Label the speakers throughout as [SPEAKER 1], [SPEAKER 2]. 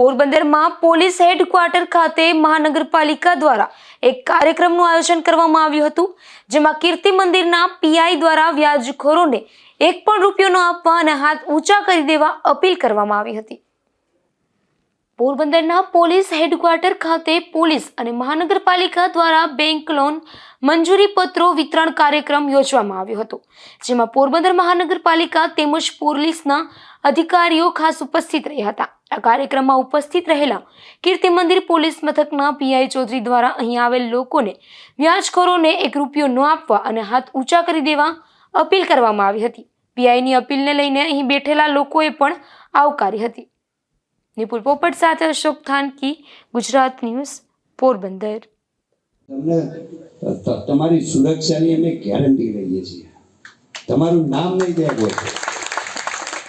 [SPEAKER 1] પોરબંદરમાં police headquarter ખાતે મહાનગરપાલિકા દ્વારા એક કાર્યક્રમનું આયોજન કરવામાં આવ્યું હતું, જેમાં કીર્તિ મંદિરના પીઆઈ દ્વારા વ્યાજખોરોને એક પણ રૂપિયો ન આપવા અને હાથ ઊંચા કરી દેવા અપીલ કરવામાં આવી હતી. પોરબંદરના પોલીસ હેડક્વાર્ટર ખાતે પોલીસ અને મહાનગરપાલિકા દ્વારા બેંક લોન મંજૂરી પત્રો વિતરણ કાર્યક્રમ યોજવામાં આવ્યો હતો, જેમાં પોરબંદર મહાનગરપાલિકા તેમજ પોલીસના અધિકારીઓ ખાસ ઉપસ્થિત રહ્યા હતા. આ કાર્યક્રમમાં ઉપસ્થિત રહેલા કીર્તિ મંદિર પોલીસ મથકના પીઆઈ ચૌધરી દ્વારા અહીં આવેલ લોકોને વ્યાજખોરોને એક રૂપિયો ન આપવા અને હાથ ઊંચા કરી દેવા અપીલ કરવામાં આવી હતી. પીઆઈની અપીલને લઈને અહીં બેઠેલા લોકોએ પણ આવકારી હતી. નિપુલ પોપટ સાથે અશોક થાનકી, ગુજરાત ન્યૂઝ, પોરબંદર.
[SPEAKER 2] તમારી સુરક્ષાની અમે ગેરંટી લઈએ છીએ. તમારું નામ નહીં કોઈ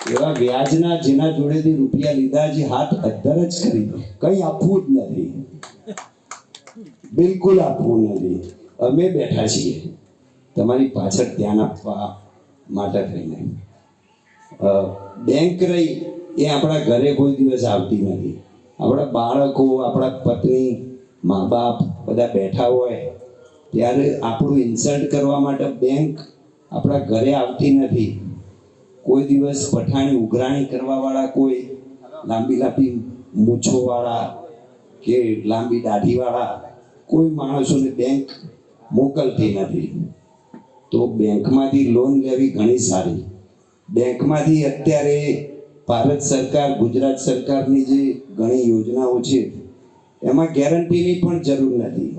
[SPEAKER 2] એવા વ્યાજના જેના જોડેથી રૂપિયા લીધા જે હાથ અદ્ધર જ કરી કંઈ આપવું જ નથી. બિલકુલ આપવું નથી. અમે બેઠા છીએ. તમારી પાછળ ધ્યાન આપવા માટે થઈને. બેંક રહી એ આપણા ઘરે કોઈ દિવસ આવતી નથી. આપણા બાળકો, આપણા પત્ની, મા બાપ બધા બેઠા હોય ત્યારે આપણું ઇન્સલ્ટ કરવા માટે બેંક આપણા ઘરે આવતી નથી. કોઈ દિવસ પઠાણી ઉઘરાણી કરવાવાળા કોઈ, લાંબી લાંબી મૂછોવાળા કે લાંબી દાઢીવાળા, કોઈ માણસોને બેંક મોકલતી નથી. તો બેંકમાંથી લોન લેવી ઘણી સારી. બેંકમાંથી અત્યારે ભારત સરકાર, ગુજરાત સરકારની જે ઘણી યોજનાઓ છે, એમાં ગેરંટીની પણ જરૂર નથી.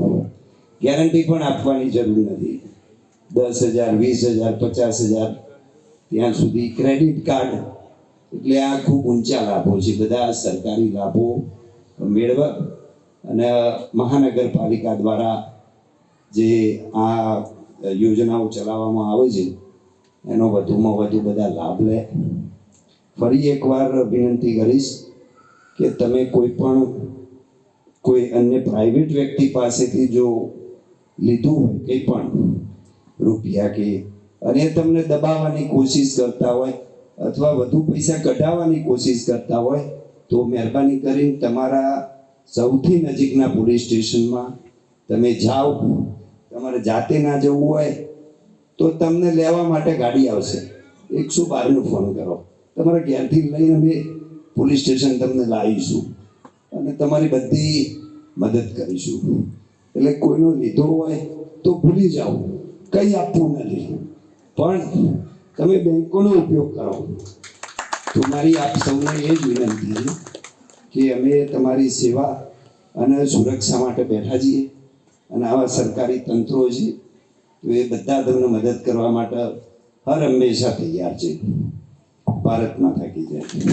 [SPEAKER 2] ગેરંટી પણ આપવાની જરૂર નથી. દસ હજાર, વીસ હજાર, પચાસ હજાર ત્યાં સુધી ક્રેડિટ કાર્ડ એટલે આ ખૂબ ઊંચા લાભો છે. બધા સરકારી લાભો મેળવા અને મહાનગરપાલિકા દ્વારા જે આ યોજનાઓ ચલાવવામાં આવે છે, એનો વધુમાં વધુ બધા લાભ લે. ફરી એકવાર વિનંતી કરીશ કે તમે કોઈ પણ કોઈ અન્ય પ્રાઇવેટ વ્યક્તિ પાસેથી જો લીધું હોય કંઈ પણ રૂપિયા કે અને તમને દબાવવાની કોશિશ કરતા હોય અથવા વધુ પૈસા કઢાવવાની કોશિશ કરતા હોય તો મહેરબાની કરીને તમારા સૌથી નજીકના પોલીસ સ્ટેશનમાં તમે જાઓ. તમારે જાતે ના જવું હોય તો તમને લેવા માટે ગાડી આવશે. એકસો બારનો ફોન કરો. તમારા ઘેરથી લઈને અમે પોલીસ સ્ટેશન તમને લાવીશું અને તમારી બધી મદદ કરીશું. એટલે કોઈનો લીધો હોય તો ભૂલી જાઓ. કંઈ આપવું નથી. પણ તમે બેંકોનો ઉપયોગ કરો. તો મારી આપ સૌને એ જ વિનંતી કે અમે તમારી સેવા અને સુરક્ષા માટે બેઠા છીએ અને આવા સરકારી તંત્રો છે, તો એ બધા તમને મદદ કરવા માટે હર હંમેશા તૈયાર છે. ભારત માતા જય.